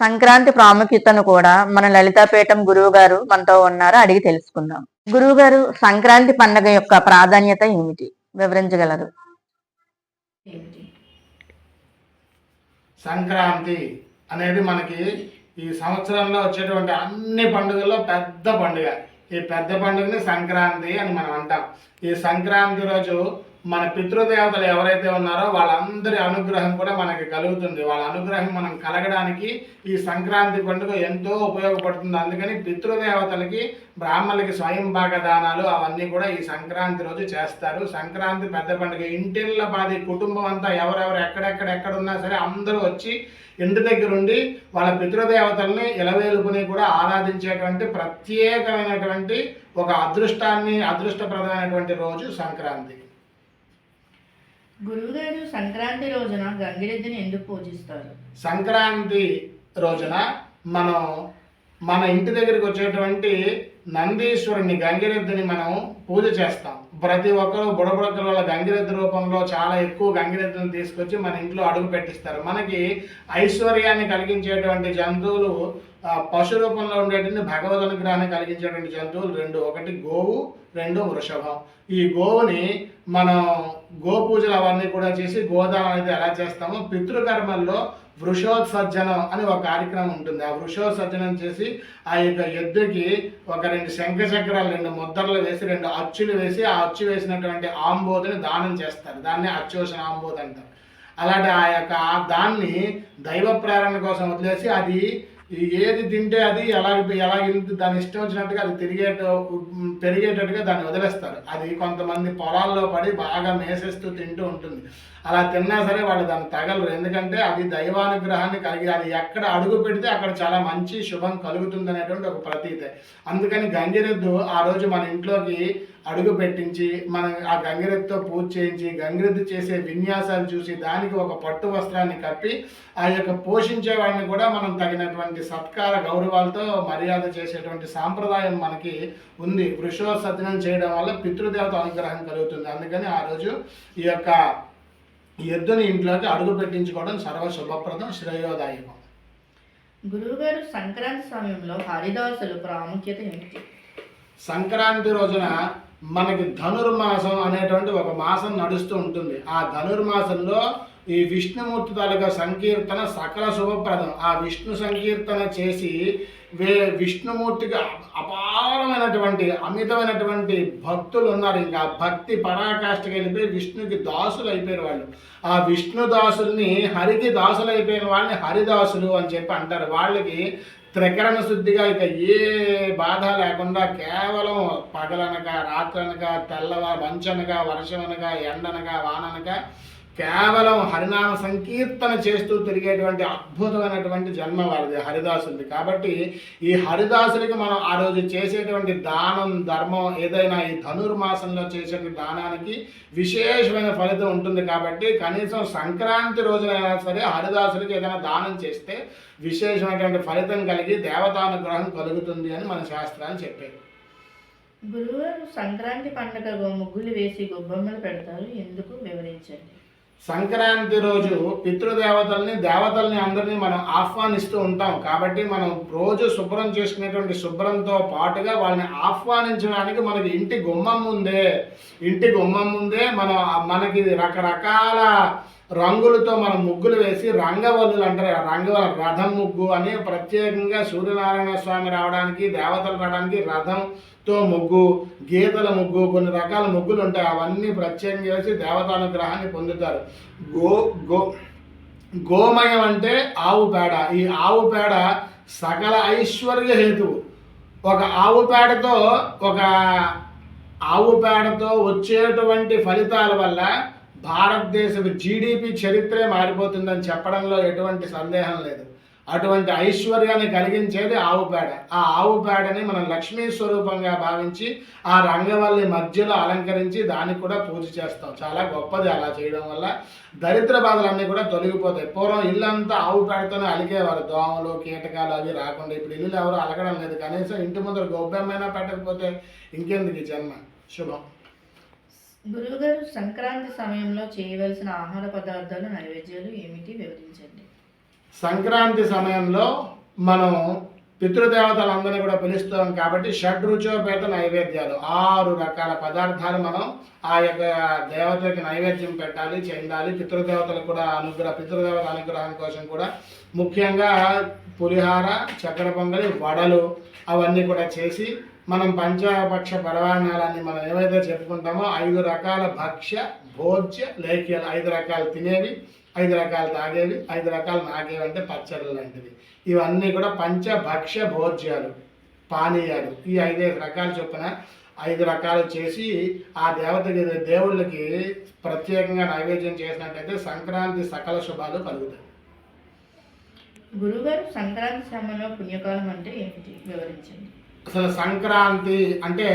సంక్రాంతి ప్రాముఖ్యతను కూడా మన లలితాపీఠం గురువు గారు మనతో ఉన్నారు అడిగి తెలుసుకుందాం. గురువు గారు సంక్రాంతి పండుగ యొక్క ప్రాధాన్యత ఏమిటి? వివరించగలరు. సంక్రాంతి అనేది మనకి ఈ సంవత్సరంలో వచ్చేటువంటి అన్ని పండుగల్లో పెద్ద పండుగ. ఈ పెద్ద పండుగని సంక్రాంతి అని మనం అంటాం. ఈ సంక్రాంతి రోజు మన పితృదేవతలు ఎవరైతే ఉన్నారో వాళ్ళందరి అనుగ్రహం కూడా మనకి కలుగుతుంది. వాళ్ళ అనుగ్రహం మనం కలగడానికి ఈ సంక్రాంతి పండుగ ఎంతో ఉపయోగపడుతుంది. అందుకని పితృదేవతలకి బ్రాహ్మణులకి స్వయం భాగ దానాలు అవన్నీ కూడా ఈ సంక్రాంతి రోజు చేస్తారు. సంక్రాంతి పెద్ద పండుగ. ఇంటిళ్ళ పాది కుటుంబం అంతా ఎవరెవరు ఎక్కడెక్కడ ఎక్కడ ఉన్నా సరే అందరూ వచ్చి ఇంటి దగ్గర ఉండి వాళ్ళ పితృదేవతల్ని ఇలవేలుకుని కూడా ఆరాధించేటువంటి ప్రత్యేకమైనటువంటి ఒక అదృష్టాన్ని అదృష్టప్రదమైనటువంటి రోజు సంక్రాంతి గురువుగారు సంక్రాంతి రోజున గంగిరెద్దుని ఎందుకు పూజిస్తారు? సంక్రాంతి రోజున మనం మన ఇంటి దగ్గరికి వచ్చేటువంటి నందీశ్వరుని గంగిరెద్దుని మనం పూజ చేస్తాం. ప్రతి ఒక్కరు బుడబుడకల వల్ల గంగిరెద్దు రూపంలో చాలా ఎక్కువ గంగిరెద్దుని తీసుకొచ్చి మన ఇంట్లో అడుగు పెట్టిస్తారు. మనకి ఐశ్వర్యాన్ని కలిగించేటువంటి జంతువులు పశు రూపంలో ఉండేటువంటి భగవద్ అనుగ్రహాన్ని కలిగించేటువంటి జంతువులు రెండు. ఒకటి గోవు రెండు వృషభం. ఈ గోవుని మనం గో పూజలు అవన్నీ కూడా చేసి గోదానం అయితే ఎలా చేస్తామో పితృకర్మల్లో వృషోత్సర్జనం అని ఒక కార్యక్రమం ఉంటుంది. ఆ వృషోత్సర్జనం చేసి ఆ యొక్క ఎద్దుకి ఒక రెండు శంఖ చక్రాలు రెండు ముద్రలు వేసి రెండు అచ్చులు వేసి ఆ అచ్చు వేసినటువంటి ఆంబోధిని దానం చేస్తారు. దాన్ని అచ్చోషణ ఆంబోధ్ అంటారు. అలాంటి ఆ యొక్క దాన్ని దైవ ప్రేరణ కోసం వదిలేసి అది ఏది తింటే అది ఎలా ఎలా దాని ఇష్టం వచ్చినట్టుగా అది తిరిగేట పెరిగేటట్టుగా దాన్ని వదిలేస్తారు. అది కొంతమంది పొలాల్లో పడి బాగా మేసేస్తూ తింటూ ఉంటుంది. అలా తిన్నా సరే వాళ్ళు దాన్ని తగలరు. ఎందుకంటే అది దైవానుగ్రహాన్ని కలిగి అది ఎక్కడ అడుగు పెడితే అక్కడ చాలా మంచి శుభం కలుగుతుంది అనేటువంటి ఒక ప్రతీతే. అందుకని గంగిరెద్దు ఆ రోజు మన ఇంట్లోకి అడుగు పెట్టించి మన ఆ గంగిరెద్దుతో పూజ చేయించి గంగిరెద్దు చేసే విన్యాసాలు చూసి దానికి ఒక పట్టు వస్త్రాన్ని కప్పి ఆ యొక్క పోషించే వాడిని కూడా మనం తగినటువంటి సత్కార గౌరవాలతో మర్యాద చేసేటువంటి సాంప్రదాయం మనకి ఉంది. వృషోత్సర్జనం చేయడం వల్ల పితృదేవత అనుగ్రహం కలుగుతుంది. అందుకని ఆ రోజు ఈ యొక్క ఎద్దుని ఇంట్లోకి అడుగు పెట్టించుకోవడం సర్వ శుభప్రదం శ్రేయోదాయకం. గురువుగారు సంక్రాంతి సమయంలో హరిదాసులు ప్రాముఖ్యత ఏమిటి? సంక్రాంతి రోజున మనకి ధనుర్మాసం అనేటువంటి ఒక మాసం నడుస్తూ ఉంటుంది. ఆ ధనుర్మాసంలో ఈ విష్ణుమూర్తి తాలూకా సంకీర్తన సకల శుభప్రదం. ఆ విష్ణు సంకీర్తన చేసి వే విష్ణుమూర్తికి అపారమైనటువంటి అమితమైనటువంటి భక్తులు ఉన్నారు. ఇంకా భక్తి పరాకాష్ఠకి వెళ్ళిపోయి విష్ణుకి దాసులు అయిపోయిన వాళ్ళు. ఆ విష్ణు దాసుల్ని హరికి దాసులు అయిపోయిన వాళ్ళని హరిదాసులు అని చెప్పి అంటారు. వాళ్ళకి త్రికరణ శుద్ధిగా ఇక ఏ బాధ లేకుండా కేవలం పగలనక రాత్రనక తెల్లవ వంచనగా వర్షమనగా ఎండనగా వాననగా కేవలం హరినామ సంకీర్తన చేస్తూ తిరిగేటువంటి అద్భుతమైనటువంటి జన్మ వారిది హరిదాసులది కాబట్టి ఈ హరిదాసులకి మనం ఆ రోజు చేసేటువంటి దానం ధర్మం ఏదైనా ఈ ధనుర్మాసంలో చేసే దానానికి విశేషమైన ఫలితం ఉంటుంది కాబట్టి కనీసం సంక్రాంతి రోజునైనా సరే హరిదాసులకి ఏదైనా దానం చేస్తే విశేషమైనటువంటి ఫలితం కలిగి దేవతానుగ్రహం కలుగుతుంది అని మన శాస్త్రాలు చెప్పారు గురువు సంక్రాంతి పండుగ ముగ్గులు వేసి గొబ్బమ్మలు పెడతారు. ఎందుకు? వివరించండి. సంక్రాంతి రోజు పితృదేవతల్ని దేవతల్ని అందరినీ మనం ఆహ్వానిస్తూ ఉంటాం. కాబట్టి మనం రోజు శుభ్రం చేసుకునేటువంటి శుభ్రంతో పాటుగా వాళ్ళని ఆహ్వానించడానికి మనకి ఇంటి గుమ్మం ముందే ఇంటి గుమ్మం ముందే మనం మనకి రకరకాల రంగులతో మనం ముగ్గులు వేసి రంగవల్లులు అంటారు ఆ రంగవల్లు రథం ముగ్గు అని ప్రత్యేకంగా సూర్యనారాయణ స్వామి రావడానికి దేవతలు రావడానికి రథంతో ముగ్గు గీతల ముగ్గు కొన్ని రకాల ముగ్గులు ఉంటాయి. అవన్నీ ప్రత్యేకంగా వేసి దేవతానుగ్రహాన్ని పొందుతారు. గో గో గోమయం అంటే ఆవు పేడ. ఈ ఆవు పేడ సకల ఐశ్వర్య హేతువు. ఒక ఆవు పేడతో ఒక ఆవు పేడతో వచ్చేటువంటి ఫలితాల వల్ల భారతదేశపు జీడిపి చరిత్రే మారిపోతుందని చెప్పడంలో ఎటువంటి సందేహం లేదు. అటువంటి ఐశ్వర్యాన్ని కలిగించేది ఆవు పేడ. ఆ ఆవు పేడని మనం లక్ష్మీ స్వరూపంగా భావించి ఆ రంగవల్లి మధ్యలో అలంకరించి దానికి కూడా పూజ చేస్తాం. చాలా గొప్పది అలా చేయడం వల్ల. దరిద్ర బాధలన్నీ కూడా తొలగిపోతాయి. పూర్వం ఇల్లంతా ఆవు పేడతోనే అలిగేవారు దోమలు కీటకాలు అవి రాకుండా ఇప్పుడు ఇల్లు ఎవరు అలగడం లేదు. కనీసం ఇంటి ముందర గొబ్బెమ్మైనా పెట్టకపోతే ఇంకెందుకు జన్మ? శుభం. గురువుగారు సంక్రాంతి సమయంలో చేయవలసిన ఆహార పదార్థాలు నైవేద్యాలు ఏమిటి? వివరించండి. సంక్రాంతి సమయంలో మనం పితృదేవతలందరినీ కూడా పిలుస్తాం కాబట్టి షడ్రుచోపేత నైవేద్యాలు. ఆరు రకాల పదార్థాలు మనం ఆ యొక్క దేవతకి నైవేద్యం పెట్టాలి చెందాలి. పితృదేవతలకు కూడా అనుగ్రహ పితృదేవత అనుగ్రహం కోసం కూడా ముఖ్యంగా పులిహార చక్కెర పొంగలి వడలు అవన్నీ కూడా చేసి మనం పంచపక్ష పరవాణాలని మనం ఏవైతే చెప్పుకుంటామో ఐదు రకాల భక్ష్య భోజ్య లేఖ్యాలు. ఐదు రకాలు తినేవి ఐదు రకాలు తాగేవి ఐదు రకాలు నాగేవంటే పచ్చళ్ళు లాంటివి. ఇవన్నీ కూడా పంచభక్ష్య భోజ్యాలు పానీయాలు. ఈ ఐదైదు రకాలు చొప్పున ఐదు రకాలు చేసి ఆ దేవతకి దేవుళ్ళకి ప్రత్యేకంగా నైవేద్యం చేసినట్టయితే సంక్రాంతి సకల శుభాలు కలుగుతాయి. గురుగారు సంక్రాంతి సమయంలో పుణ్యకాలం అంటే ఏమిటి వివరించండి. అసలు సంక్రాంతి అంటే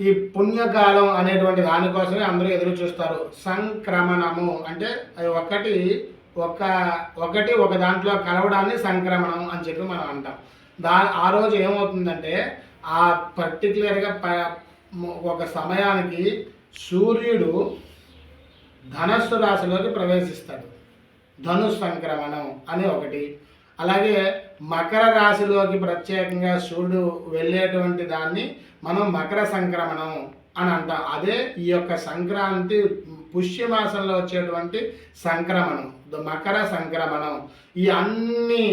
ఈ పుణ్యకాలం అనేటువంటి దానికోసమే అందరూ ఎదురు చూస్తారు. సంక్రమణము అంటే అది ఒకటి ఒక ఒకటి ఒక దాంట్లో కలవడాన్ని సంక్రమణం అని చెప్పి మనం అంటాం. దా ఆ రోజు ఏమవుతుందంటే ఆ పర్టికులర్గా ప ఒక సమయానికి సూర్యుడు ధనస్సు రాశిలోకి ప్రవేశిస్తాడు. ధను సంక్రమణం అని ఒకటి. అలాగే మకర రాశిలోకి ప్రత్యేకంగా సూర్యుడు వెళ్ళేటువంటి దాన్ని మనం మకర సంక్రమణం అని అంటాం. అదే ఈ యొక్క సంక్రాంతి పుష్యమాసంలో వచ్చేటువంటి సంక్రమణం ద- మకర సంక్రమణం. ఈ అన్ని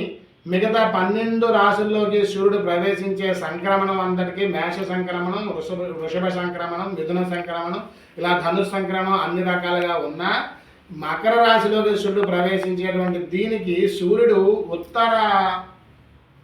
మిగతా పన్నెండు రాశుల్లోకి సూర్యుడు ప్రవేశించే సంక్రమణం అంతటికీ మేష సంక్రమణం వృషభ వృషభ సంక్రమణం మిథున సంక్రమణం ఇలా ధను సంక్రమణం అన్ని రకాలుగా ఉన్నా మకర రాశిలోకి సూర్యుడు ప్రవేశించేటువంటి దీనికి సూర్యుడు ఉత్తర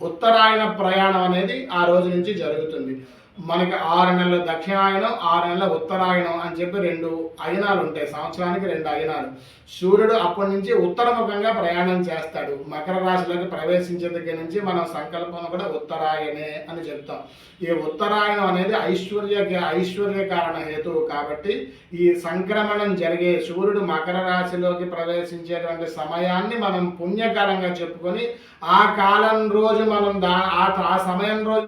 ఉత్తరాయణ ప్రయాణం అనేది ఆ రోజు నుంచి జరుగుతుంది. మనకి ఆరు నెలలు దక్షిణాయనం ఆరు నెలల ఉత్తరాయణం అని చెప్పి రెండు అయనాలు ఉంటాయి. సంవత్సరానికి రెండు అయనాలు. సూర్యుడు అప్పటి నుంచి ఉత్తరముఖంగా ప్రయాణం చేస్తాడు. మకర రాశిలోకి ప్రవేశించే దగ్గర నుంచి మనం సంకల్పం కూడా ఉత్తరాయణే అని చెప్తాం. ఈ ఉత్తరాయణం అనేది ఐశ్వర్య ఐశ్వర్య కారణ హేతువు కాబట్టి ఈ సంక్రమణం జరిగే సూర్యుడు మకర రాశిలోకి ప్రవేశించేటువంటి సమయాన్ని మనం పుణ్యకాలంగా చెప్పుకొని ఆ కాలం రోజు మనం దా ఆ- ఆ సమయం రోజు